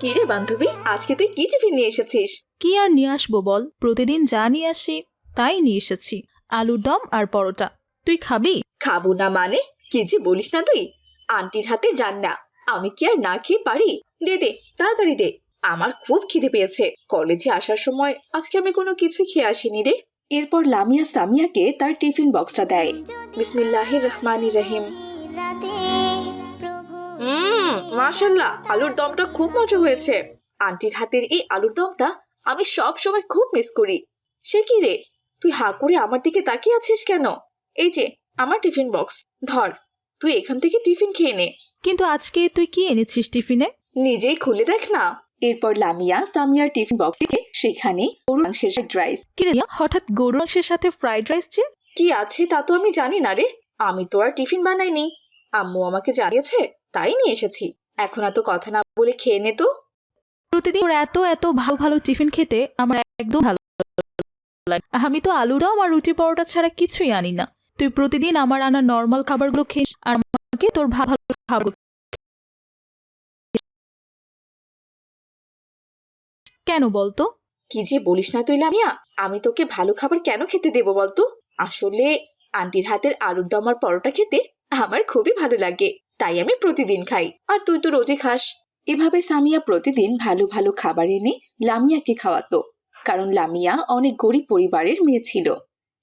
কি রে বান্ধবী আজকে তুই কি টিফিন নিয়ে এসেছিস? কি আর নিয়ে আসব বল? প্রতিদিন যা নিয়ে আসি তাই নিয়ে এসেছি। আলুর দম আর পরোটা। তুই খাবি? খাব না মানে? কি যে বলিস না তুই? আন্টির হাতে রান্না। আমি কি আর না খেয়ে পারি? দে দে তাড়াতাড়ি দে। আমার খুব খিদে পেয়েছে। কলেজে আসার সময় আজকে আমি কোনো কিছুই খেয়ে আসিনি রে। এরপর লামিয়া সামিয়াকে তার টিফিন বক্সটা দেয়। বিসমিল্লাহির রহমানির রহিম। হুম মাশাল্লাহ আলুর দমটা খুব মজা হয়েছে। আন্টির হাতের এই আলুর দমটা আমি সব সময় খুব মিস করি। সে কি রে? তুই হা করে আমার দিকে তাকিয়ে আছিস কেন? এই যে আমার টিফিন বক্স ধর তুই এখান থেকে টিফিন খেয়ে নে। কিন্তু আজকে তুই কি এনেছিস টিফিনে? নিজেই খুলে দেখ না। এরপর লামিয়া সামিয়ার টিফিন বক্স থেকে সেখানে গরুর মাংসের ফ্রাইড রাইস কি রে হঠাৎ গরু মাংসের সাথে ফ্রাইড রাইস যে? কি আছে তা তো আমি জানি না রে। আমি তো আর টিফিন বানাইনি। আম্মু আমাকে জানিয়েছে তাই নিয়ে এসেছি। এখন এত কথা না বলে খেয়ে নে তো। প্রতিদিন ওর এত এত ভালো ভালো টিফিন খেতে আমার একদম ভালো লাগে। আমি তো আলু দম আর রুটি পরোটা ছাড়া কিছুই আনি না। তুই প্রতিদিন আমার আনা নর্মাল খাবারগুলো খেস আর আমাকে তোর ভালো ভালো খাবার কেন বলতো? কি যে বলিস না তুই লামিয়া আমি তোকে ভালো খাবার কেন খেতে দেবো বলতো? আসলে আন্টির হাতের আলুর দম আর পরোটা খেতে আমার খুবই ভালো লাগে। তাই আমি প্রতিদিন খাই। আর তুই তো রোজই খাস। এভাবে সামিয়া প্রতিদিন ভালো ভালো খাবার এনে লামিয়াকে খাওয়াতো। কারণ লামিয়া অনেক গরিব পরিবারের মেয়ে ছিল।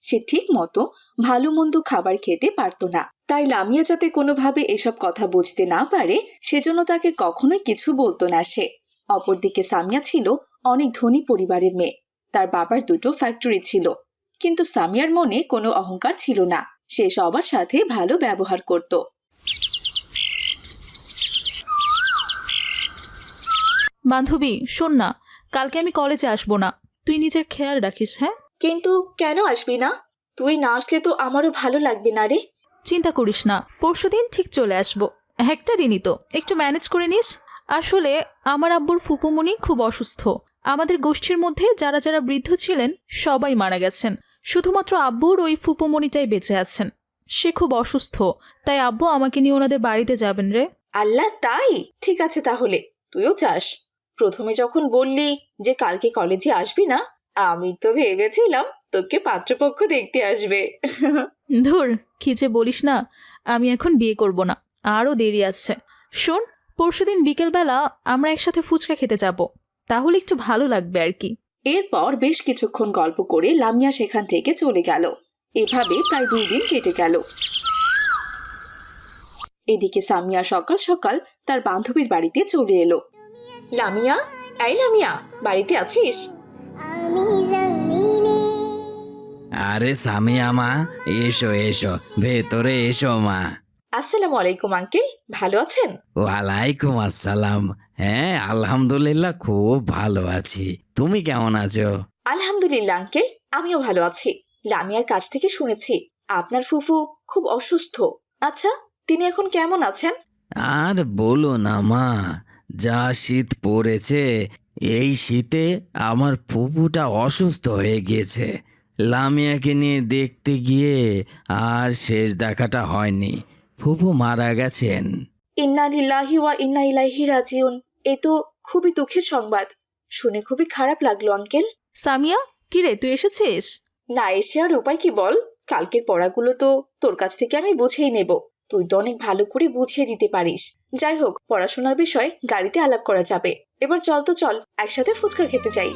সে ঠিক মতো ভালো মন্দ খাবার খেতে পারতো না। তাই লামিয়া যাতে কোনোভাবে এসব কথা বুঝতে না পারে, সেজন্য তাকে কখনোই কিছু বলতো না সে। অপরদিকে সামিয়া ছিল অনেক ধনী পরিবারের মেয়ে। তার বাবার দুটো ফ্যাক্টরি ছিল। কিন্তু সামিয়ার মনে কোনো অহংকার ছিল না। সে সবার সাথে ভালো ব্যবহার করত। বান্ধবী শোন না কালকে আমি কলেজে আসব না। তুই নিজের খেয়াল রাখিস হ্যাঁ? কিন্তু কেন আসবি না? তুই না আসলে তো আমারও ভালো লাগবে না রে। চিন্তা করিস না পরশুদিন ঠিক চলে আসব। একটা দিনই তো একটু ম্যানেজ করে নিস। আসলে আমার আব্বুর ফুপুমণি খুব অসুস্থ। আমাদের গোষ্ঠীর মধ্যে যারা যারা বৃদ্ধ ছিলেন সবাই মারা গেছেন। শুধুমাত্র আব্বুর ওই ফুপুমণিটাই বেঁচে আছেন। সে খুব অসুস্থ তাই আব্বু আমাকে নিয়ে ওনাদের বাড়িতে যাবেন রে। আল্লাহ তাই? ঠিক আছে তাহলে তুইও চাস প্রথমে যখন বললি যে কালকে কলেজে আসবি না আমি তো ভেবেছিলাম তোকে পাত্রপক্ষ দেখতে আসবে। ধুর কি যে বলিস না আমি এখন বিয়ে করব না আরও দেরি আছে। শোন পরশুদিন বিকেলবেলা আমরা একসাথে ফুচকা খেতে যাব তাহলে একটু ভালো লাগবে আর কি। এরপর বেশ কিছুক্ষণ গল্প করে লামিয়া সেখান থেকে চলে গেল। এভাবে প্রায় দুই দিন কেটে গেল। এদিকে সামিয়া সকাল সকাল তার বান্ধবীর বাড়িতে চলে এলো। লামিয়া? এই লামিয়া বাড়িতে আছিস? আরে সামিয়া মা এসো এসো ভেতরে এসো মা। আসসালামু আলাইকুম আঙ্কেল ভালো আছেন? ওয়ালাইকুম আসসালাম। হ্যাঁ আলহামদুলিল্লাহ খুব ভালো আছি। তুমি কেমন আছো? আলহামদুলিল্লাহ আঙ্কেল আমিও ভালো আছি। লামিয়ার কাছ থেকে শুনেছি আপনার ফুফু খুব অসুস্থ। আচ্ছা তিনি এখন কেমন আছেন? আর বলো না মা যা শীত পড়েছে এই শীতে আমার ফুপুটা অসুস্থ হয়ে গিয়েছে। লামিয়াকে নিয়ে দেখতে গিয়ে আর শেষ দেখাটা হয়নি। ফুপু মারা গেছেন। ইন্না লিল্লাহি ওয়া ইন্না ইলাইহি রাজিউন। এ তো খুবই দুঃখের সংবাদ। শুনে খুবই খারাপ লাগল আঙ্কেল। সামিয়া কিরে তুই এসেছিস? না এসে আর উপায় কি বল? কালকের পড়াগুলো তো তোর কাছ থেকে আমি বুঝেই নেব। তুই তো অনেক ভালো করে বুঝিয়ে দিতে পারিস। যাই হোক পড়াশোনার বিষয় গাড়িতে আলাপ করা যাবে। এবার চল তো চল একসাথে ফুচকা খেতে যাই।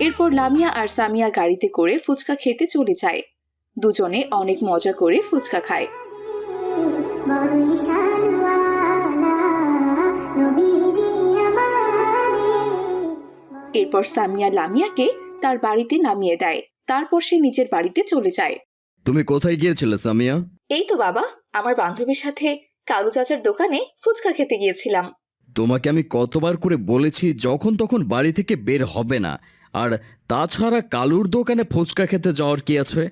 এরপর লামিয়া আর সামিয়া গাড়িতে করে ফুচকা খেতে চলে যায়। দুজনে অনেক মজা করে ফুচকা খায়। এরপর সামিয়া লামিয়াকে তার বাড়িতে নামিয়ে দেয়। তারপর সে নিজের বাড়িতে চলে যায়। তুমি কোথায় গিয়েছিলে সামিয়া? এই তো বাবা আমার বান্ধবীর সাথে কালু চাচার দোকানে ফুচকা খেতে গিয়েছিলাম। তোমাকে আমি কতবার করে বলেছি যখন তখন বাড়ি থেকে বের হবে না। আর তাছাড়া কালুর দোকানে ফুচকা খেতে যাওয়ার কি আছে?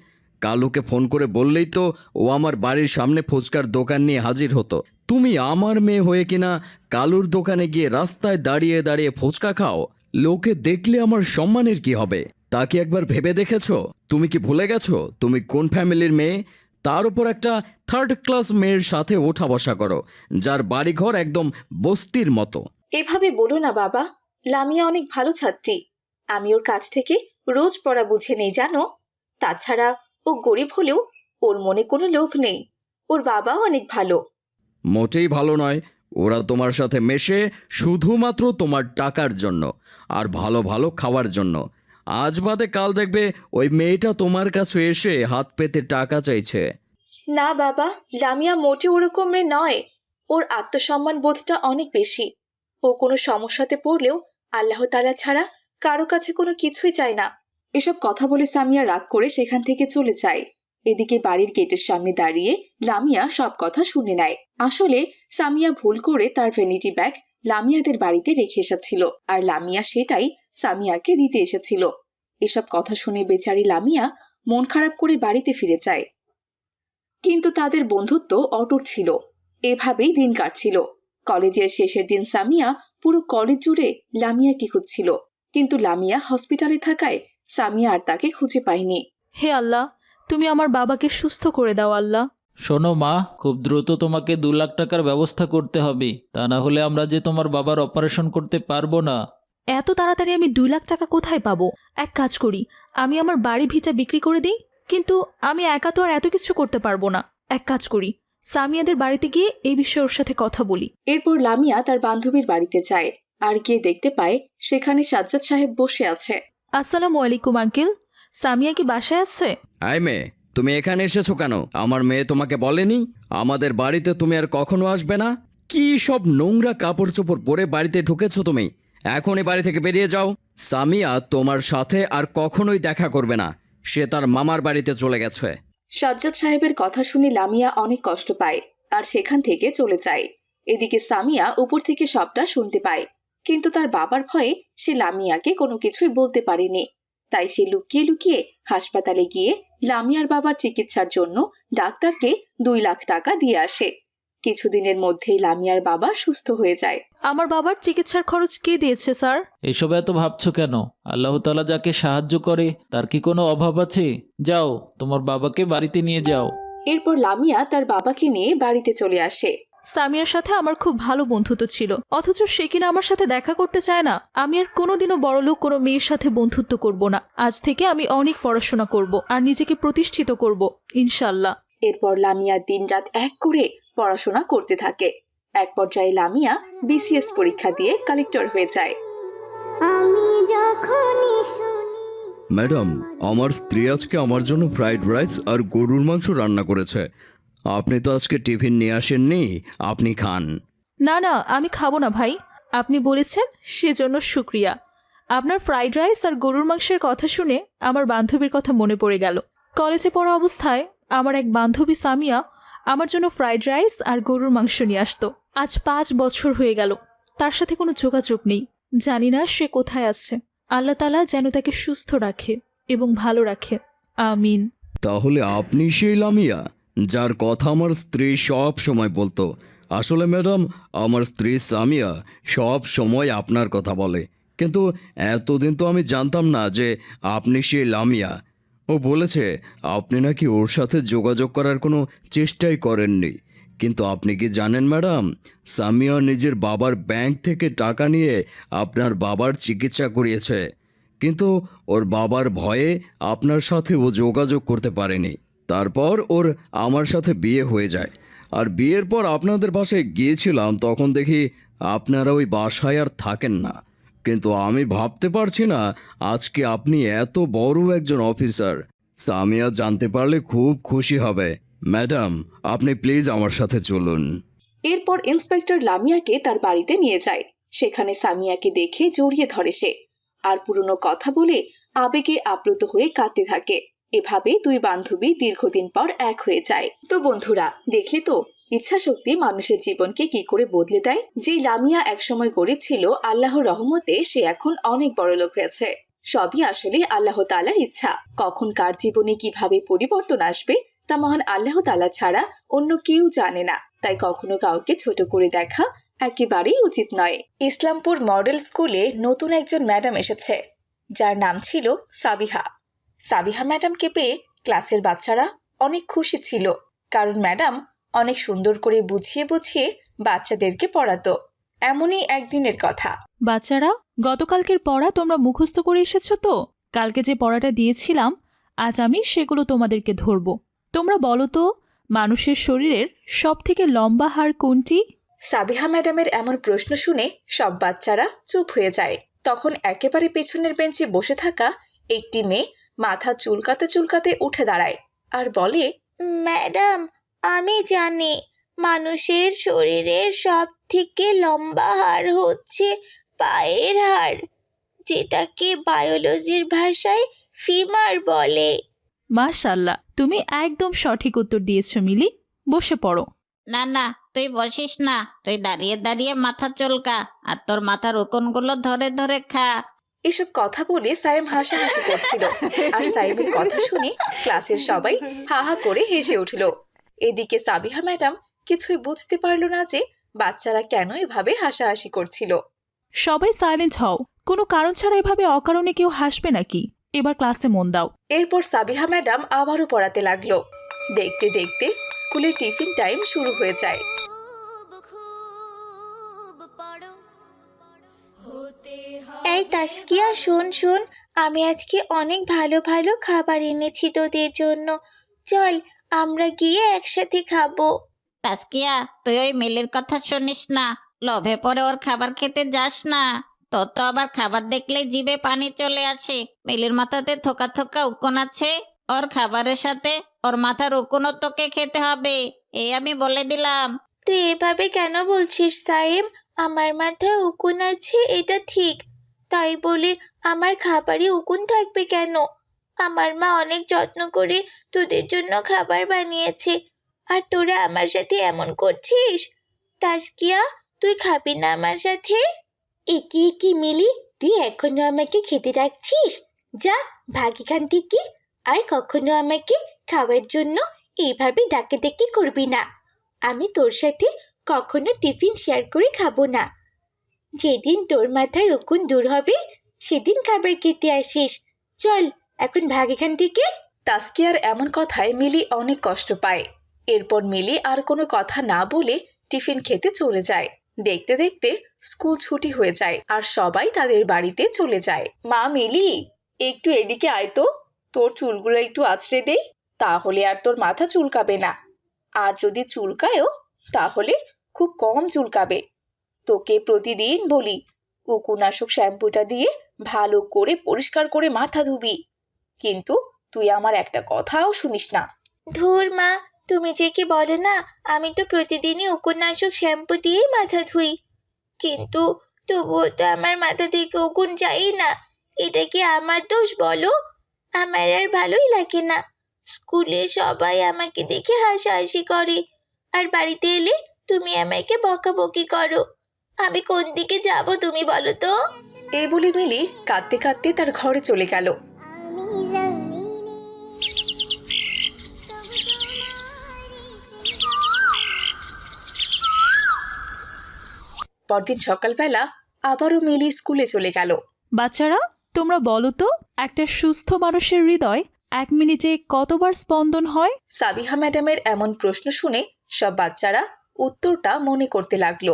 কালুকে ফোন করে বললেই তো ও আমার বাড়ির সামনে ফুচকার দোকান নিয়ে হাজির হতো। তুমি আমার মেয়ে হয়ে কিনা কালুর দোকানে গিয়ে রাস্তায় দাঁড়িয়ে দাঁড়িয়ে ফুচকা খাও? লোকে দেখলে আমার সম্মানের কি হবে? তা কি একবার ভেবে দেখেছ? তুমি কি ভুলে গেছো? তুমি কোন ফ্যামিলির মেয়ে? তার উপর একটা থার্ড ক্লাস মেয়ের সাথে ওঠা বসা করো যার বাড়িঘর একদম বস্তির মতো। এভাবে বলো না বাবা লামিয়া অনেক ভালো ছাত্রী। আমি ওর কাছ থেকে রোজ পড়া বুঝে নেই জানো? তাছাড়া ও গরিব হলেও ওর মনে কোনো লোভ নেই। ওর বাবাও অনেক ভালো। মোটেই ভালো নয়। ওরা তোমার সাথে মেশে শুধুমাত্র তোমার টাকার জন্য আর ভালো ভালো খাওয়ার জন্য। আজ বাদে কাল দেখবে ওই মেয়েটা তোমার কাছে এসে হাত পেতে টাকা চাইছে। না বাবা লামিয়া মোটে ওরকম মেয়ে নয়। ওর আত্মসম্মান বোধটা অনেক বেশি। ও কোনো সমস্যাতে পড়লেও আল্লাহ তালা ছাড়া কারও কাছে কোনো কিছুই চায় না। এসব কথা বলে সামিয়া রাগ করে সেখান থেকে চলে যায়। এদিকে বাড়ির গেটের সামনে দাঁড়িয়ে লামিয়া সব কথা শুনে নেয়। আসলে সামিয়া ভুল করে তার ভ্যানিটি ব্যাগ লামিয়াদের বাড়িতে রেখে এসেছিল। আর লামিয়া সেটাই সামিয়াকে দিতে এসেছিল। এসব কথা শুনে বেচারি লামিয়া মন খারাপ করে বাড়িতে ফিরে যায়। কিন্তু তাদের বন্ধুত্ব অটুট ছিল। এভাবেই দিন কাটছিল। কলেজের শেষের দিন সামিয়া পুরো কলেজ জুড়ে লামিয়াকে খুঁজছিল। কিন্তু লামিয়া হসপিটালে থাকায় সামিয়া আর তাকে খুঁজে পায়নি। হে আল্লাহ তুমি আমার বাবাকে সুস্থ করে দাও আল্লাহ। শোনো মা খুব দ্রুত তোমাকে দু লাখ টাকার ব্যবস্থা করতে হবে। তা না হলে আমরা যে তোমার বাবার অপারেশন করতে পারব না। এত তাড়াতাড়ি আমি দুই লাখ টাকা কোথায় পাবো? এক কাজ করি আমি আমার বাড়ি ভিটা বিক্রি করে দিই কিন্তু আমি একা তো আর এত কিছু করতে পারব না। এক কাজ করি সামিয়াদের বাড়িতে গিয়ে এই বিষয়ে ওর সাথে কথা বলি। এরপর লামিয়া তার বান্ধবীর বাড়িতে যায় আর গিয়ে দেখতে পায় সেখানে সাজ্জাদ সাহেব বসে আছে। আসসালামু আলাইকুম আঙ্কেল। সামিয়া কি বাসায় আছে? আই মেয়ে তুমি এখানে এসেছ কেন? আমার মেয়ে তোমাকে বলেনি? আমাদের বাড়িতে তুমি আর কখনো আসবে না? কি সব নোংরা কাপড় চোপড় পরে বাড়িতে ঢুকেছো তুমি? এখনই বাড়ি থেকে বেরিয়ে যাও। সামিয়া তোমার সাথে আর কখনোই দেখা করবে না। সে তার মামার বাড়িতে চলে গেছে। সাজ্জাদ সাহেবের কথা শুনে লামিয়া অনেক কষ্ট পায় আর সেখান থেকে চলে যায়। এদিকে সামিয়া উপর থেকে সবটা শুনতে পায়, কিন্তু তার বাবার ভয়ে সে লামিয়াকে কোনো কিছুই বলতে পারেনি। তাই সে লুকিয়ে লুকিয়ে হাসপাতালে গিয়ে লামিয়ার বাবার চিকিৎসার জন্য ডাক্তারকে দুই লাখ টাকা দিয়ে আসে। কিছুদিনের মধ্যেই লামিয়ার বাবা সুস্থ হয়ে যায়। আমার বাবার চিকিৎসার খরচ কে দিয়েছে স্যার? এসব এত ভাবছ কেন? আল্লাহ তালা যাকে সাহায্য করে তার কি কোনো অভাব আছে? যাও তোমার বাবাকে বাড়িতে নিয়ে যাও। এরপর লামিয়া তার বাবাকে নিয়ে বাড়িতে চলে আসে। সামিয়ার সাথে আমার খুব ভালো বন্ধুত্ব ছিল। অথচ সে কিনা আমার সাথে দেখা করতে চায় না। আমি আর কোনোদিনও বড়লোক কোনো মেয়ের সাথে বন্ধুত্ব করব না। আজ থেকে আমি অনেক পড়াশোনা করব আর নিজেকে প্রতিষ্ঠিত করব ইনশাল্লাহ এরপর লামিয়া দিনরাত এক করে পড়াশোনা করতে থাকে। এক পর্যায়ে লামিয়া বিসিএস পরীক্ষা দিয়ে কালেক্টর হয়ে যায়। আমি যখনই শুনি ম্যাডাম আমার স্ত্রী আজকে আমার জন্য ফ্রাইড রাইস আর গরুর মাংস রান্না করেছে। আপনি তো আজকে টিফিন নিয়ে আসেননি আপনি খান। না না আমি খাব না ভাই। আপনি বলেছেন সেজন্য শুক্রিয়া। আপনার ফ্রাইড রাইস আর গরুর মাংসের কথা শুনে আমার বান্ধবীর কথা মনে পড়ে গেল। কলেজে পড়া অবস্থায় আমার এক বান্ধবী সামিয়া আমার জন্য ফ্রাইড রাইস আর গরুর মাংস নিয়ে আসতো। আজ পাঁচ বছর হয়ে গেল। তার সাথে কোনো যোগাযোগ নেই। জানি না সে কোথায় আছে। আল্লাহ তালা যেন তাকে সুস্থ রাখে এবং ভালো রাখে। আমিন। তাহলে আপনি সেই লামিয়া, যার কথা আমার স্ত্রী সব সময় বলতো। আসলে ম্যাডাম, আমার স্ত্রী সামিয়া সব সময় আপনার কথা বলে। কিন্তু এতদিন তো আমি জানতাম না যে আপনি সেই লামিয়া। ও বলেছে, আপনি নাকি ওর সাথে যোগাযোগ করার কোনো চেষ্টাই করেননি। কিন্তু আপনি কি জানেন ম্যাডাম, সামিয়া নিজের বাবার ব্যাংক থেকে টাকা নিয়ে আপনার বাবার চিকিৎসা করিয়েছে। কিন্তু ওর বাবার ভয়ে আপনার সাথে ও যোগাযোগ করতে পারেনি। তারপর ওর আমার সাথে বিয়ে হয়ে যায়। আর বিয়ের পর আপনাদের বাসায় গিয়েছিলাম, তখন দেখি আপনারা ওই বাসায় আর থাকেন না। কিন্তু আমি ভাবতে পারছি না আজকে আপনি এত বড় একজন অফিসার। সামিয়া জানতে পারলে খুব খুশি হবে। ম্যাডাম, আপনি প্লিজ আমার সাথে চলুন। এরপর ইন্সপেক্টর লামিয়াকে তার বাড়িতে নিয়ে যায়। সেখানে সামিয়াকে দেখে জড়িয়ে ধরে সে। আর পুরনো কথা বলে আবেগে আপ্লুত হয়ে কাঁদতে থাকে। এভাবে দুই বান্ধবী দীর্ঘদিন পর এক হয়ে যায়। তো বন্ধুরা, দেখলে তো? ইচ্ছা শক্তি মানুষের জীবনকে কি করে বদলে দেয়? যে লামিয়া একসময় গরিব ছিল আল্লাহর রহমতে সে এখন অনেক বড় লোক হয়েছে। সবই আসলে আল্লাহ তালার ইচ্ছা। কখন কার জীবনে কীভাবে পরিবর্তন আসবে, তা মহান আল্লাহ তালা ছাড়া অন্য কেউ জানে না। তাই কখনো কাউকে ছোট করে দেখা একেবারেই উচিত নয়। ইসলামপুর মডেল স্কুলে নতুন একজন ম্যাডাম এসেছে, যার নাম ছিল সাবিহা। সাবিহা ম্যাডামকে পেয়ে ক্লাসের বাচ্চারা অনেক খুশি ছিল, কারণ ম্যাডাম অনেক সুন্দর করে বুঝিয়ে বুঝিয়ে বাচ্চাদেরকে পড়াতো। এমনই একদিনের কথা। বাচ্চারা গতকালকের পড়া তোমরা মুখস্থ করে এসেছ তো? কালকে যে পড়াটা দিয়েছিলাম আজ আমি সেগুলো তোমাদেরকে ধরব। তোমরা বলো তো মানুষের শরীরের সবথেকে লম্বা হাড় কোনটি? সাবিহা ম্যাডামের এমন প্রশ্ন শুনে সব বাচ্চারা চুপ হয়ে যায়। তখন একেবারে পেছনের বেঞ্চে বসে থাকা একটি মেয়ে মাথা চুলকাতে চুলকাতে উঠে দাঁড়ায় আর বলে ম্যাডাম আমি জানি মানুষের শরীরের সব থেকে লম্বা হাড় হচ্ছে পায়ের হাড় যেটাকে বায়োলজির ভাষায় ফিমার বলে। মাশাল্লাহ তুমি একদম সঠিক উত্তর দিয়েছ মিলি। বসে পড়ো। না না তুই বসিস না। তুই দাঁড়িয়ে দাঁড়িয়ে মাথা চলকা আর তোর মাথার উকুনগুলো ধরে ধরে খা। এসব কথা বলে সাইম হাসাহাসি করছিল। আর সাইমের কথা শুনে ক্লাসের সবাই হা হা করে হেসে উঠল। এদিকে সাবিহা ম্যাডাম কিছুই বুঝতে পারল না যে বাচ্চারা কেন এভাবে হাসাহাসি করছিল। সবাই সাইলেন্ট হও। কোনো কারণ ছাড়া এভাবে অকারণে কেউ হাসবে নাকি? এবার ক্লাসে মন দাও। এরপর সাবিহা ম্যাডাম আবারও পড়াতে লাগল। দেখতে দেখতে স্কুলের টিফিন টাইম শুরু হয়ে যায়। এই তাস্কিয়া শোন শোন আমি আজকে অনেক ভালো ভালো খাবার এনেছি তোদের জন্য। চল আমরা গিয়ে একসাথে খাব। তাস্কিয়া তুই ওই মিলির কথা শুনিস না। লোভে পরে ওর খাবার খেতে যাস না। তোর তো আবার খাবার দেখলে জিভে পানি চলে আসে। মিলির মাথাতে থোকা থোকা উকুন আছে। ওর খাবারের সাথে ওর মাথার উকুনও তোকে খেতে হবে। এই আমি বলে দিলাম। তুই এভাবে কেন বলছিস সাইম আমার মাথায় উকুন আছে এটা ঠিক। তাই বলে আমার খাবারে উকুন থাকবে কেন? আমার মা অনেক যত্ন করে তোদের জন্য খাবার বানিয়েছে। আর তোরা আমার সাথে এমন করছিস? তাস্কিয়া, তুই খাবি না আমার সাথে? একে একে মিলি, তুই এখনও আমাকে খেতে রাখছিস যা, ভাগ এখান থেকে। আর কখনো আমাকে খাওয়ার জন্য এইভাবে ডাকে ডেকে করবি না। আমি তোর সাথে কখনো টিফিন শেয়ার করে খাব না। যেদিন তোর মাথার উকুন দূর হবে, সেদিন খাবার খেতে আসিস। চল এখন ভাগ এখান থেকে? তাস্কিয়ার এমন কথায় মিলি অনেক কষ্ট পায়। এরপর মিলি আর কোনো কথা না বলে টিফিন খেতে চলে যায়। দেখতে দেখতে স্কুল ছুটি হয়ে যায় আর সবাই তাদের বাড়িতে চলে যায়। মা, মিলি, একটু এদিকে আয় তো। তোর চুলগুলো একটু আছড়ে দেই তাহলে আর তোর মাথা চুলকাবে না। আর যদি চুলকায়ও, তাহলে খুব কম চুলকাবে। তোকে প্রতিদিন বলি উকুনাশক শ্যাম্পুটা দিয়ে ভালো করে পরিষ্কার করে মাথা ধুবি। কিন্তু তুই আমার একটা কথাও শুনিস না। ধুর মা, তুমি যে কি বলো না, আমি তো প্রতিদিনই উকুননাশক শ্যাম্পু দিয়েই মাথা ধুই। কিন্তু তবুও তো আমার মাথা থেকে উকুন যাই না। এটা কি আমার দোষ বলো? আমার আর ভালোই লাগে না। স্কুলে সবাই আমাকে দেখে হাসাহাসি করে। আর বাড়িতে এলে তুমি আমাকে বকাবকি করো। আমি কোন দিকে যাব তুমি বলো তো? এই বলে মিলি কাঁদতে কাঁদতে তার ঘরে চলে গেল। পরদিন সকালবেলা আবারও মিলি স্কুলে চলে গেল। বাচ্চারা তোমরা বলো তো একটা সুস্থ মানুষের হৃদয় এক মিনিটে কতবার স্পন্দন হয়? সাবিহা ম্যাডামের এমন প্রশ্ন শুনে সব বাচ্চারা উত্তরটা মনে করতে লাগল।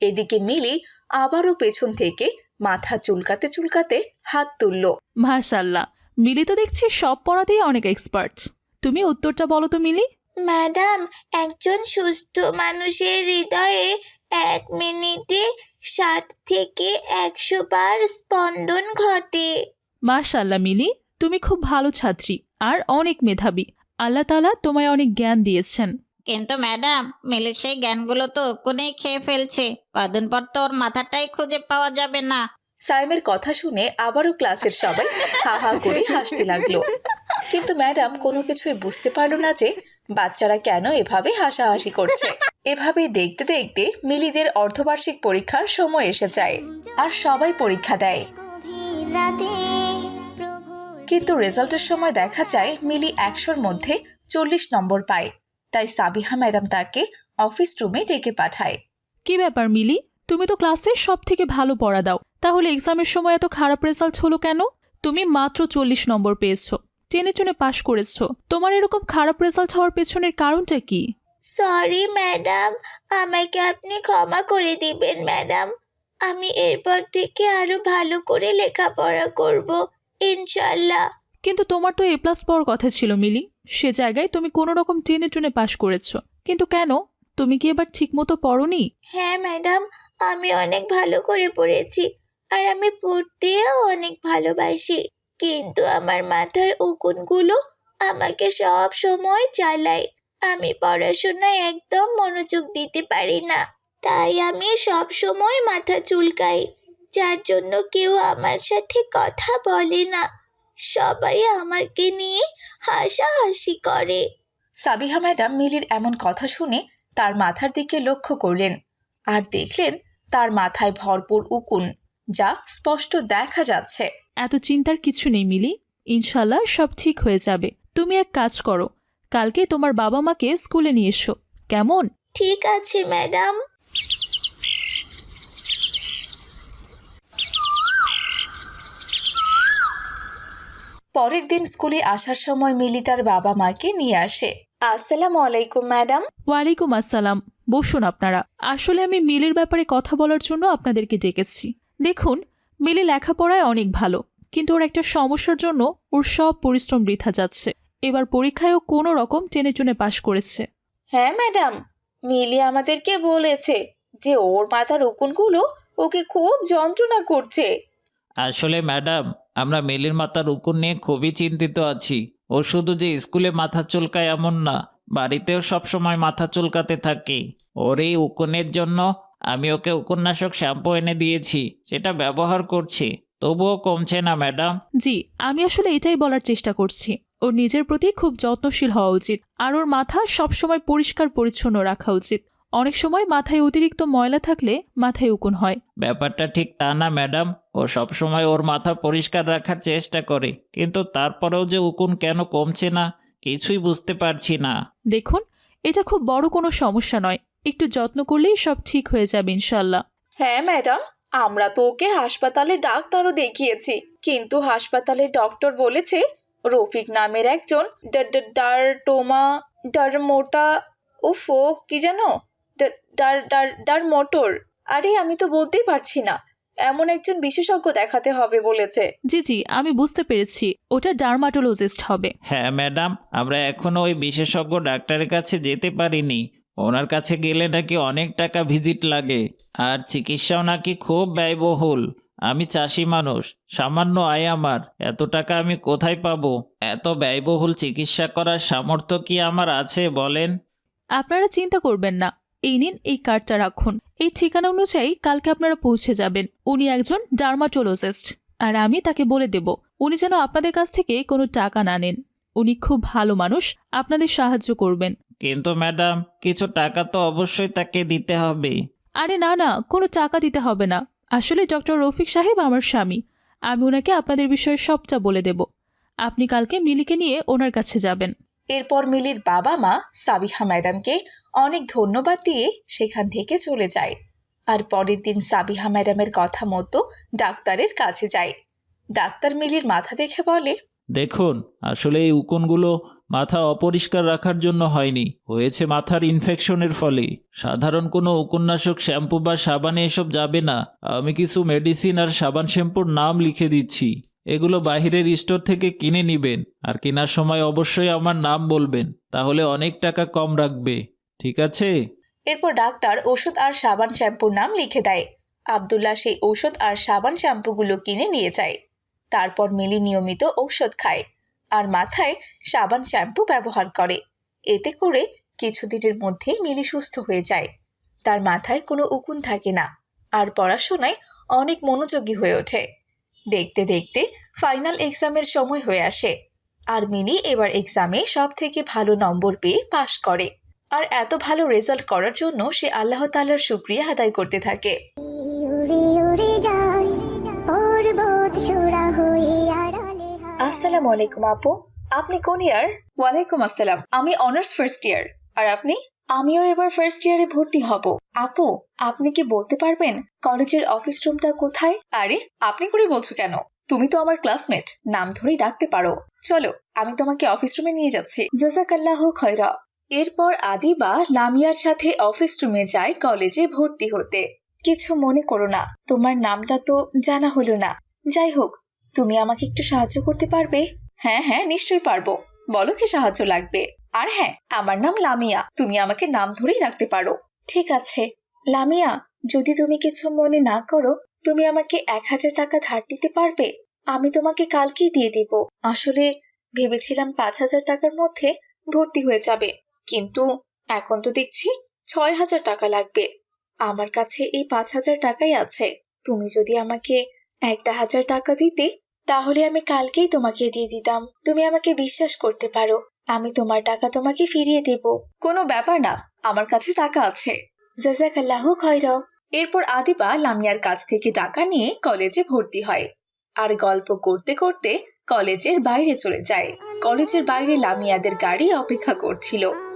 এদিকে মিলি আবারও পেছন থেকে মাথা চুলকাতে চুলকাতে হাত তুলল। মাশাল্লাহ মিলি তো দেখছি সব পড়াতেই অনেক এক্সপার্ট তুমি উত্তরটা বলো তো মিলি। ম্যাডাম একজন সুস্থ মানুষের হৃদয়ে এক মিনিটে ষাট থেকে একশো বার স্পন্দন ঘটে। মাশাল্লাহ মিলি তুমি খুব ভালো ছাত্রী আর অনেক মেধাবী। আল্লাহ তালা তোমায় অনেক জ্ঞান দিয়েছেন। কিন্তু ম্যাডাম মিলির সেই জ্ঞানগুলো তো উকুনেই খেয়ে ফেলছে। কদিন পর তো ওর মাথাটাই খুঁজে পাওয়া যাবে না। সাইমের কথা শুনে আবারও ক্লাসের সবাই হা হা করে হাসতে লাগল। কিন্তু ম্যাডাম কোনো কিছুই বুঝতে পারল না যে বাচ্চারা কেন এভাবে হাসাহাসি করছে। এভাবে দেখতে দেখতে মিলিদের অর্ধবার্ষিক পরীক্ষার সময় এসে যায় আর সবাই পরীক্ষা দেয়। কিন্তু রেজাল্টের সময় দেখা যায় মিলি একশোর মধ্যে চল্লিশ নম্বর পায়। তাই সাবিহা ম্যাডাম তাকে অফিস রুমে ডেকে পাঠায়। কি ব্যাপার মিলি? তুমি তো ক্লাসে সব থেকে ভালো পড়া দাও। তাহলে এক্সামের সময় এত খারাপ রেজাল্ট হলো কেন? তুমি মাত্র চল্লিশ নম্বর পেয়েছ। টেনে টুনে পাশ করেছ। তোমার এরকম খারাপ রেজাল্ট হওয়ার পেছনের কারণটা কি? সরি ম্যাডাম আমাকে আপনি ক্ষমা করে দিবেন ম্যাডাম আমি এরপর থেকে আরও ভালো করে লেখাপড়া করব ইনশাল্লাহ কিন্তু তোমার তো এ প্লাস পাওয়ার কথা ছিল মিলি। সে জায়গায় তুমি কোনো রকম টেনে টুনে পাশ করেছ। কিন্তু কেন? তুমি কি এবার ঠিকমতো পড়োনি? হ্যাঁ ম্যাডাম আমি অনেক ভালো করে পড়েছি আর আমি পড়তেও অনেক ভালোবাসি। কিন্তু আমার মাথার উকুনগুলো আমাকে সব সময় চালায়। আমি পড়াশোনায় একদম মনোযোগ দিতে পারি না। তাই আমি সব সময় মাথা চুলকাই, যার জন্য কেউ আমার সাথে কথা বলে না। সবাই আমাকে নিয়ে হাসাহাসি করে। সাবিহা ম্যাডাম মিলির এমন কথা শুনে তার মাথার দিকে লক্ষ্য করলেন আর দেখলেন তার মাথায় ভরপুর উকুন যা স্পষ্ট দেখা যাচ্ছে। এত চিন্তার কিছু নেই মিলি। ইনশাল্লাহ সব ঠিক হয়ে যাবে। তুমি এক কাজ করো কালকে তোমার বাবা মাকে স্কুলে নিয়ে এসো। কেমন? ঠিক আছে ম্যাডাম। পরের দিন স্কুলে আসার সময় মিলি তার বাবা মাকে নিয়ে আসে। আসসালামু আলাইকুম ম্যাডাম। ওয়ালাইকুম আসসালাম। বসুন আপনারা। আসলে আমি মিলের ব্যাপারে কথা বলার জন্য আপনাদেরকে ডেকেছি। দেখুন মিলি লেখাপড়ায় অনেক ভালো কিন্তু ওর একটা সমস্যার জন্য ওর সব পরিশ্রম বৃথা যাচ্ছে। এবার পরীক্ষায়ও কোনো রকম টেনে চুনে পাশ করেছে। হ্যাঁ ম্যাডাম। মিলি আমাদেরকে বলেছে যে ওর মাথার উকুনগুলো ওকে খুব যন্ত্রণা করছে। আসলে ম্যাডাম আমরা মেলির মাথার উকুন নিয়ে খুবই চিন্তিত আছি। ও শুধু যে স্কুলে মাথা চুলকায় এমন না, বাড়িতেও সবসময় মাথা চুলকাতে থাকে। ওর এই উকুনের জন্য আমি ওকে উকুননাশক শ্যাম্পু এনে দিয়েছি, সেটা ব্যবহার করছি। তবুও কমছে না, ম্যাডাম। জি, আমি আসলে এটাই বলার চেষ্টা করছি। ওর নিজের প্রতি খুব যত্নশীল হওয়া উচিত, আর ওর মাথা সবসময় পরিষ্কার পরিচ্ছন্ন রাখা উচিত। অনেক সময় মাথায় অতিরিক্ত ময়লা থাকলে মাথায় উকুন হয়। ব্যাপারটা ঠিক তা না ম্যাডাম। ও সবসময় ওর মাথা পরিষ্কার রাখার চেষ্টা করে। কিন্তু তারপরেও যে উকুন কেন কমছে না কিছুই বুঝতে পারছি না। দেখুন এটা খুব বড় কোনো সমস্যা নয়। একটু যত্ন করলেই সব ঠিক হয়ে যাবে ইনশাল্লাহ। হ্যাঁ ম্যাডাম। আমরা তো ওকে হাসপাতালে ডাক্তারও দেখিয়েছি। কিন্তু হাসপাতালের ডক্টর বলেছে রফিক নামের একজন ডারটোমা ডারমোটা উফো কি জানো ডার ডার ডার মোটর। আরে আমি তো বলতেই পারছি না। এমন একজন বিশেষজ্ঞ দেখাতে হবে বলেছে। জি জি আমি বুঝতে পেরেছি। ওটা ডার্মাটোলজিস্ট হবে। হ্যাঁ ম্যাডাম আমরা এখনও ওই বিশেষজ্ঞ ডাক্তারের কাছে যেতে পারিনি। ওনার কাছে গেলে নাকি অনেক টাকা ভিজিট লাগে। আর চিকিৎসাও নাকি খুব ব্যয়বহুল। আমি চাষি মানুষ সামান্য আয় আমার। এত টাকা আমি কোথায় পাবো? এত ব্যয়বহুল চিকিৎসা করার সামর্থ্য কি আমার আছে বলেন? আপনারা চিন্তা করবেন না। এই নিন এই কার্ডটা রাখুন। এই ঠিকানা অনুযায়ী কালকে আপনারা পৌঁছে যাবেন। উনি একজন ডার্মাটোলজিস্ট। আর আমি তাকে বলে দেব উনি যেন আপনাদের কাছ থেকে কোনো টাকা না নেন। উনি খুব ভালো মানুষ আপনাদের সাহায্য করবেন। কিন্তু ম্যাডাম কিছু টাকা তো অবশ্যই তাকে দিতে হবে। আরে না না কোনো টাকা দিতে হবে না। আসলে ডক্টর রফিক সাহেব আমার স্বামী। আমি ওনাকে আপনাদের বিষয়ে সবটা বলে দেব। আপনি কালকে মিলিকে নিয়ে ওনার কাছে যাবেন। এরপর মিলির বাবা মা সাবিহা ম্যাডামকে অনেক ধন্যবাদ দিয়ে সেখান থেকে চলে যায়। আর পরের দিন সাবিহা ম্যাডামের কথা মতো ডাক্তারের কাছে যায়। ডাক্তার মিলির মাথা দেখে বলে, দেখুন, আসলে এই উকুনগুলো মাথা অপরিষ্কার রাখার জন্য হয়নি। হয়েছে মাথার ইনফেকশনের ফলে। সাধারণ কোনো উকুননাশক শ্যাম্পু বা সাবানে এসব যাবে না। আমি কিছু মেডিসিন আর সাবান শ্যাম্পুর নাম লিখে দিচ্ছি। এগুলো বাইরের স্টোর থেকে কিনে নিবেন। আর কেনার সময় অবশ্যই আমার নাম বলবেন। তাহলে অনেক টাকা কম রাখবে। ঠিক আছে? এরপর ডাক্তার ওষুধ আর সাবান শ্যাম্পুর নাম লিখে দেয়। আবদুল্লাহ সেই ঔষধ আর সাবান শ্যাম্পুগুলো কিনে নিয়ে যায়। তারপর মিলি নিয়মিত ঔষধ খায় আর মাথায় সাবান শ্যাম্পু ব্যবহার করে। এতে করে কিছুদিনের মধ্যেই মিলি সুস্থ হয়ে যায়। তার মাথায় কোনো উকুন থাকে না আর পড়াশোনায় অনেক মনোযোগী হয়ে ওঠে। দেখতে দেখতে ফাইনাল এক্সামের সময় হয়ে আসে আর মিলি এবার এক্সামে সব থেকে ভালো নম্বর পেয়ে পাশ করে। আর এত ভালো রেজাল্ট করার জন্য সে আল্লাহ তাআলার শুক্রিয়া আদায় করতে থাকে। আসসালামু আলাইকুম আপু। আপনি কোন ইয়ার ওয়ালাইকুম আসসালাম। আমি অনার্স ফার্স্ট ইয়ার আর আপনি? আমিও এবার ফার্স্ট ইয়ারে ভর্তি হব। আপু আপনি কি বলতে পারবেন কলেজের অফিস রুমটা কোথায়? আরে আপনি করে বলছো কেন? তুমি তো আমার ক্লাসমেট নাম ধরেই ডাকতে পারো। চলো আমি তোমাকে অফিস রুমে নিয়ে যাচ্ছি। জাজাকাল্লাহ খয়রা। এরপর আদিবা লামিয়ার সাথে অফিস রুমে যায় কলেজে ভর্তি হতে। কিছু মনে করো না, তোমার নামটা তো জানা হলো না। যাই হোক, তুমি আমাকে একটু সাহায্য করতে পারবে? হ্যাঁ হ্যাঁ নিশ্চয়ই পারব। বলো কি সাহায্য লাগবে? আর হ্যাঁ আমার নাম লামিয়া, তুমি আমাকে নাম ধরেই রাখতে পারো। ঠিক আছে। লামিয়া, যদি তুমি কিছু মনে না করো, তুমি আমাকে এক হাজার টাকা ধার দিতে পারবে? আমি তোমাকে কালকেই দিয়ে দিব। আসলে ভেবেছিলাম পাঁচ হাজার টাকার মধ্যে ভর্তি হয়ে যাবে। কিন্তু এখন তো দেখছি ছয় হাজার টাকা লাগবে। আমার কাছে এই পাঁচ হাজার টাকাই আছে। তুমি যদি আমাকে একটা হাজার টাকা দিতে, তাহলে আমি কালকেই তোমাকে দিয়ে দিতাম। তুমি আমাকে বিশ্বাস করতে পারো। আমি তোমার টাকা তোমাকে ফিরিয়ে দেব। কোনো ব্যাপার না, আমার কাছে টাকা আছে। এরপর আদিবা লামিয়ার কাছ থেকে টাকা নিয়ে কলেজে ভর্তি হয়। আর গল্প করতে করতে কলেজের বাইরে চলে যায়। কলেজের বাইরে লামিয়াদের গাড়ি অপেক্ষা করছিল।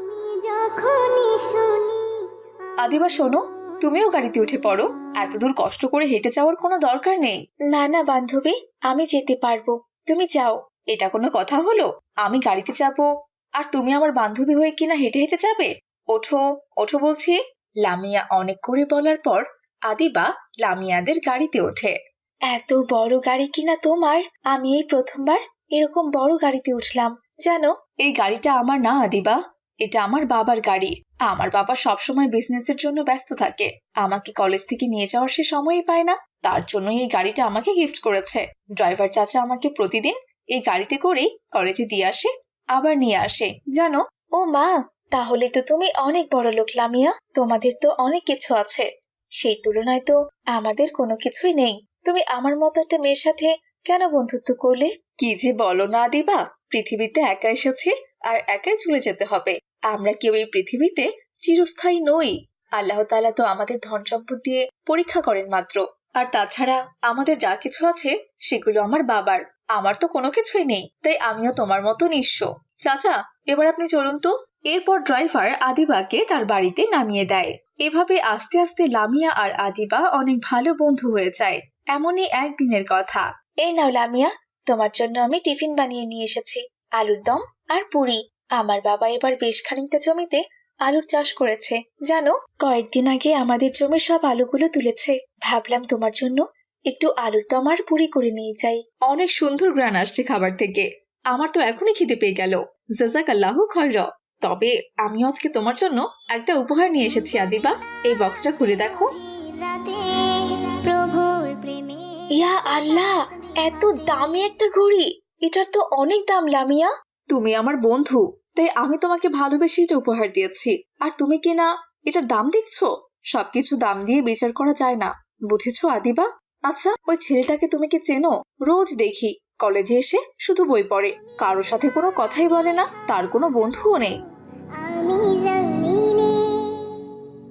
আদিবা শোনো তুমিও গাড়িতে উঠে পড়ো। এত দূর কষ্ট করে হেঁটে যাওয়ার কোনো দরকার নেই। না না বান্ধবী আমি যেতে পারব। তুমি যাও। এটা কোনো কথা হলো? আমি গাড়িতে যাব আর তুমি আমার বান্ধবী হয়ে কিনা হেঁটে হেঁটে যাবে? ওঠো ওঠো বলছি। লামিয়া অনেক করে বলার পর আদিবা লামিয়াদের গাড়িতে ওঠে। এত বড় গাড়ি কিনা তোমার? আমি এই প্রথমবার এরকম বড় গাড়িতে উঠলাম। জানো এই গাড়িটা আমার না আদিবা এটা আমার বাবার গাড়ি। আমার বাবা সবসময় বিজনেসের জন্য ব্যস্ত থাকে। আমাকে কলেজ থেকে নিয়ে যাওয়ার সে সময়ই পায় না। তার জন্য এই গাড়িটা আমাকে গিফট করেছে। ড্রাইভার চাচা আমাকে প্রতিদিন এই গাড়িতে করেই কলেজে দিয়ে আসে, আবার নিয়ে আসে। জানো? ও মা, তাহলে তো তুমি অনেক বড় লোক লামিয়া। তোমাদের তো অনেক কিছু আছে। সেই তুলনায় তো আমাদের কোনো কিছুই নেই। তুমি আমার মতো একটা মেয়ের সাথে কেন বন্ধুত্ব করলে? কি যে বলো না দিবা? পৃথিবীতে একা এসেছি আর একাই চলে যেতে হবে। আমরা কেউ এই পৃথিবীতে চিরস্থায়ী নই। আল্লাহ তালা তো আমাদের ধন সম্পদ দিয়ে পরীক্ষা করেন মাত্র। আর তাছাড়া আমাদের যা কিছু আছে, সেগুলো আমার বাবার। আমার তো কোনো কিছুই নেই, তাই আমিও তোমার মতো নিঃস্ব। চাচা, এবার আপনি চলুন তো। এরপর ড্রাইভার আদিবাকে তার বাড়িতে নামিয়ে দেয়। এভাবে আস্তে আস্তে লামিয়া আর আদিবা অনেক ভালো বন্ধু হয়ে যায়। এমনই একদিনের কথা। এই নাও লামিয়া, তোমার জন্য আমি টিফিন বানিয়ে নিয়ে এসেছি। আলুর দম আর পুরি। আমার বাবা এবার বেশ খানিকটা জমিতে আলুর চাষ করেছে। জানো কয়েকদিন আগে আমাদের জমির সব আলুগুলো তুলেছে। ভাবলাম তোমার জন্য একটু আলুর দম আর পুরি করে নিয়ে যাই। অনেক সুন্দর গ্রান আসছে খাবার থেকে। আমার তো এখনই খিদে পেয়ে গেল। জাজাক আল্লাহ খয়র। তবে আমি আজকে তোমার জন্য একটা উপহার নিয়ে এসেছি আদিবা। এই বক্সটা খুলে দেখো। ইয়া আল্লাহ এত দামি একটা ঘড়ি। এটার তো অনেক দাম লামিয়া। তুমি আমার বন্ধু তাই আমি তোমাকে ভালোবেসে এটা উপহার দিয়েছি। আর তুমি কি না এটার দাম দেখছ? সবকিছু দাম দিয়ে বিচার করা যায় না বুঝেছ আদিবা? আচ্ছা ওই ছেলেটাকে তুমি কি চেনো? রোজ দেখি কলেজে এসে শুধু বই পড়ে। কারোর সাথে কোনো কথাই বলে না তার কোনো বন্ধুও নেই।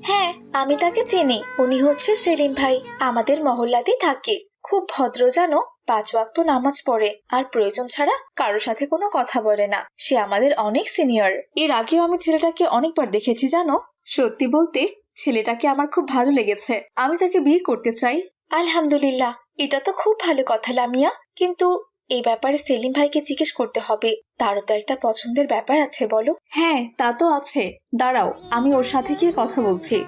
হ্যাঁ আমি তাকে চিনি। উনি হচ্ছে সেলিম ভাই আমাদের মহল্লাতেই থাকে। খুব ভদ্র জানো, পাঁচ ওয়াক্ত নামাজ পড়ে, আর প্রয়োজন ছাড়া কারোর সাথে কোনো কথা বলে না। সে আমাদের অনেক সিনিয়র। এর আগেও আমি ছেলেটাকে অনেকবার দেখেছি, জানো? সত্যি বলতে, ছেলেটাকে আমার খুব ভালো লেগেছে। আমি তাকে বিয়ে করতে চাই। আলহামদুলিল্লাহ, এটা তো খুব ভালো কথা, লামিয়া। কিন্তু এই ব্যাপারে সেলিম ভাইকে জিজ্ঞেস করতে হবে। তারও তো একটা পছন্দের ব্যাপার আছে, বলো। হ্যাঁ তা তো আছে। দাঁড়াও, আমি ওর সাথে গিয়ে কথা বলছি।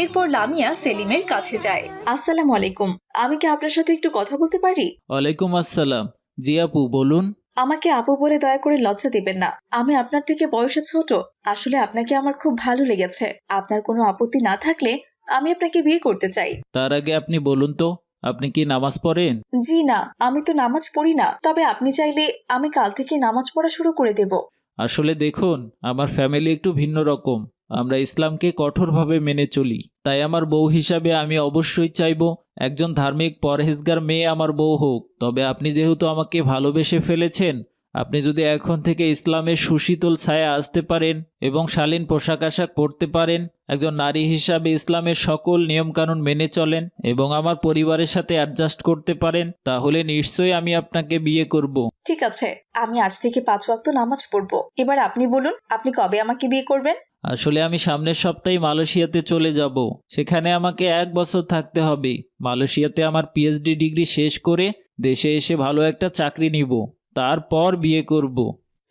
এরপর লামিয়া সেলিমের কাছে যায়। আসসালামু আলাইকুম। আমি কি আপনার সাথে একটু কথা বলতে পারি? ওয়ালাইকুম আসসালাম। জি আপু বলুন। আমাকে আপু বলে দয়া করে লজ্জা দিবেন না। আমি আপনার থেকে বয়সে ছোট। আসলে আপনাকে আমার খুব ভালো লেগেছে। আপনার কোনো আপত্তি না থাকলে আমি আপনাকে বিয়ে করতে চাই। তার আগে আপনি বলুন তো আপনি কি নামাজ পড়েন? জি না আমি তো নামাজ পড়ি না। তবে আপনি চাইলে আমি কাল থেকে নামাজ পড়া শুরু করে দেব। আসলে দেখুন আমার ফ্যামিলি একটু ভিন্ন রকম। আমরা ইসলামকে কঠোরভাবে মেনে চলি। তাই আমার বউ হিসাবে আমি অবশ্যই চাইব একজন ধার্মিক পরহেজগার মেয়ে আমার বউ হোক। তবে আপনি যেহেতু আমাকে ভালোবেসে ফেলেছেন আপনি যদি এখন থেকে ইসলামের সুশীতল ছায়া আসতে পারেন এবং শালীন পোশাক আশাক পরতে পারেন একজন নারী হিসাবে ইসলামের সকল নিয়মকানুন মেনে চলেন এবং আমার পরিবারের সাথে অ্যাডজাস্ট করতে পারেন তাহলে নিশ্চয়ই আমি আপনাকে বিয়ে করব। ঠিক আছে আমি আজ থেকে পাঁচ ওয়াক্ত নামাজ পড়ব। এবার আপনি বলুন আপনি কবে আমাকে বিয়ে করবেন? আসলে আমি সামনের সপ্তাহে মালয়েশিয়াতে চলে যাব। সেখানে আমাকে এক বছর থাকতে হবে। মালয়েশিয়াতে আমার পিএইচডি ডিগ্রি শেষ করে দেশে এসে ভালো একটা চাকরি নিব। তারপর বিয়ে করব।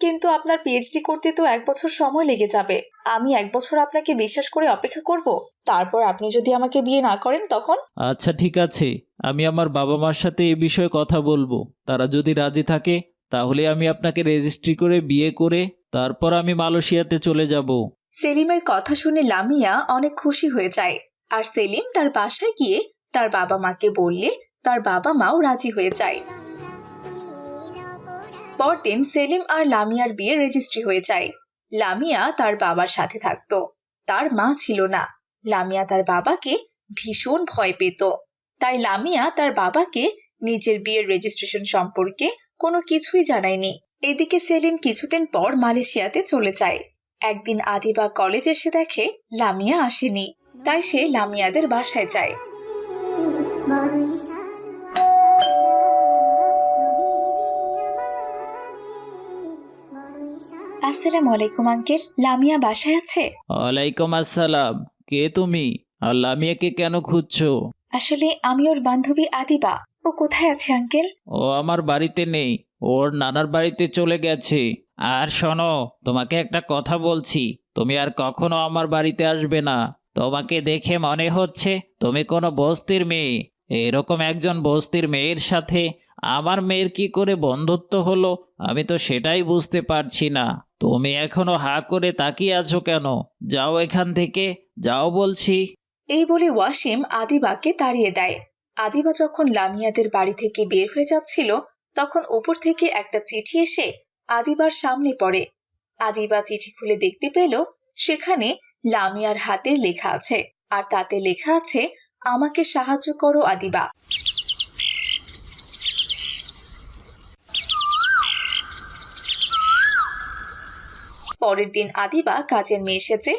কিন্তু আপনার পিএইচডি করতে তো এক বছর সময় লেগে যাবে। আমি এক বছর আপনাকে বিশ্বাস করে অপেক্ষা করব। তারপর আপনি যদি আমাকে বিয়ে না করেন তখন? আচ্ছা ঠিক আছে। আমি আমার বাবা মার সাথে এ বিষয়ে কথা বলব। তারা যদি রাজি থাকে তাহলে আমি আপনাকে রেজিস্ট্রি করে বিয়ে করে তারপর আমি মালয়েশিয়াতে চলে যাব। সেলিমের কথা শুনে লামিয়া অনেক খুশি হয়ে যায়। আর সেলিম তার বাসায় গিয়ে তার বাবা মাকে বললে তার বাবা মাও রাজি হয়ে যায়। পরদিন সেলিম আর লামিয়ার বিয়ে রেজিস্ট্রি হয়ে যায়। লামিয়া তার বাবার সাথে থাকতো। তার মা ছিল না। লামিয়া তার বাবাকে ভীষণ ভয় পেত। তাই লামিয়া তার বাবাকে নিজের বিয়ের রেজিস্ট্রেশন সম্পর্কে কোনো কিছুই জানায়নি। এদিকে সেলিম কিছুদিন পর মালয়েশিয়াতে চলে যায়। একদিন আদিবা কলেজ এসে দেখে লামিয়া আসেনি। তাই সে লামিয়াদের বাসায় যায়। আসসালামু আলাইকুম আঙ্কেল। লামিয়া বাসায় আছে? ওয়ালাইকুম আসসালাম। কে তুমি? আর লামিয়াকে কেন খুঁজছো? আসলে আমি ওর বান্ধবী আদিবা। ও কোথায় আছে আঙ্কেল? ও আমার বাড়িতে নেই। ওর নানার বাড়িতে চলে গেছে। আর শোনো তোমাকে একটা কথা বলছি। তুমি আর কখনো আমার বাড়িতে আসবে না। তোমাকে দেখে মনে হচ্ছে তুমি কোনো বস্তির মেয়ে। এরকম একজন বস্তির মেয়ের সাথে আমার মেয়ের কি করে বন্ধুত্ব হলো আমি তো সেটাই বুঝতে পারছি না। তুমি এখনও হা করে তাকিয়ে আছো কেন? যাও এখান থেকে, যাও বলছি। এই বলে ওয়াসিম আদিবাকে তাড়িয়ে দেয়। আদিবা যখন লামিয়াদের বাড়ি থেকে বের হয়ে যাচ্ছিল, তখন উপর থেকে একটা চিঠি এসে আদিবার সামনে পড়ে। আদিবা চিঠি খুলে দেখতে পেল, সেখানে লামিয়ার হাতের লেখা আছে। আর তাতে লেখা আছে, আমাকে সাহায্য করো আদিবা। পরের দিন আদিবা কাজের মেয়ে এসেছে।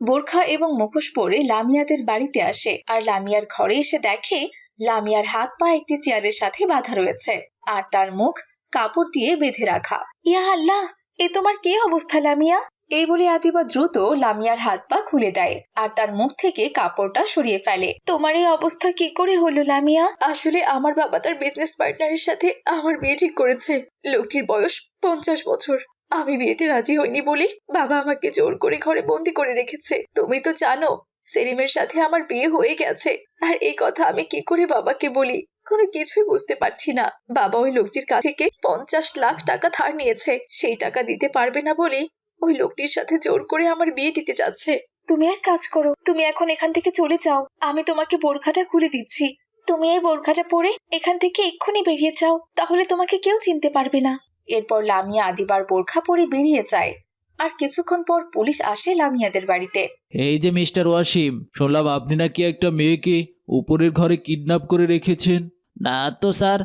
বোরখা এবং মুখোশ পরে লামিয়াদের বাড়িতে আসে আর লামিয়ার ঘরে এসে দেখে লামিয়ার হাত পা একটি চেয়ারের সাথে বাঁধা রয়েছে আর তার মুখ কাপড় দিয়ে বেঁধে রাখা। ইয়া আল্লাহ, এ তোমার কে অবস্থা লামিয়া? এই বলে আদিবা দ্রুত লামিয়ার হাত পা খুলে দেয় আর তার মুখ থেকে কাপড়টা সরিয়ে ফেলে। তোমার এই অবস্থা কি করে হলো লামিয়া? আসলে আমার বাবা তার বিজনেস পার্টনারের সাথে আমার বিয়ে ঠিক করেছে। লোকটির বয়স পঞ্চাশ বছর। আমি বিয়েতে রাজি হইনি বলে বাবা আমাকে জোর করে ঘরে বন্দি করে রেখেছে। তুমি তো জানো, সেলিমের সাথে আমার বিয়ে হয়ে গেছে। আর এই কথা আমি কি করে বাবাকে বলি? কোনো কিছুই বুঝতে পারছি না। বাবা ওই লোকটির কাছ থেকে পঞ্চাশ লাখ টাকা ধার নিয়েছে। সেই টাকা দিতে পারবে না বলেই ওই লোকটির সাথে জোর করে আমার বিয়ে দিতে যাচ্ছে। তুমি এক কাজ করো, তুমি এখন এখান থেকে চলে যাও। আমি তোমাকে বোরখাটা খুলে দিচ্ছি। তুমি এই বোরখাটা পরে এখান থেকে এক্ষুনি বেরিয়ে যাও, তাহলে তোমাকে কেউ চিনতে পারবে না। এরপর লামিয়া আদিবার বোরখা পরে বেরিয়ে যায়। আর কিছুক্ষণ পর পুলিশ আসে লামিয়াদের বাড়িতে। এই যে মিস্টার ওয়াসিম শুনলাম আপনি নাকি একটা মেয়েকে উপরের ঘরে কিডন্যাপ করে রেখেছেন। না তো স্যার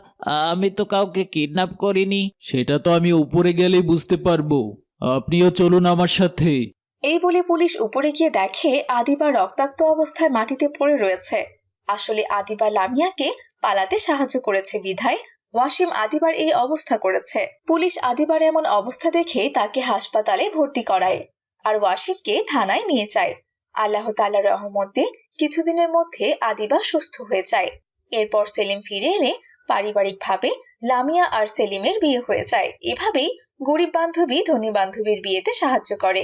আমি তো কাউকে কিডন্যাপ করিনি। সেটা তো আমি উপরে গেলেই বুঝতে পারব। আপনিও চলুন আমার সাথে। এই বলে পুলিশ উপরে গিয়ে দেখে আদিবা রক্তাক্ত অবস্থায় মাটিতে পড়ে রয়েছে। আসলে আদিবা লামিয়াকে পালাতে সাহায্য করেছে বিধায় ওয়াসিম আদিবার এই অবস্থা করেছে। পুলিশ আদিবার এমন অবস্থা দেখে তাকে হাসপাতালে ভর্তি করায় আর ওয়াসিমকে থানায় নিয়ে যায়। আল্লাহ তাল্লাহ রহমতে কিছুদিনের মধ্যে আদিবা সুস্থ হয়ে যায়। এরপর সেলিম ফিরে এলে পারিবারিকভাবে লামিয়া আর সেলিমের বিয়ে হয়ে যায়। এভাবেই গরিব বান্ধবী ধনী বান্ধবীর বিয়েতে সাহায্য করে।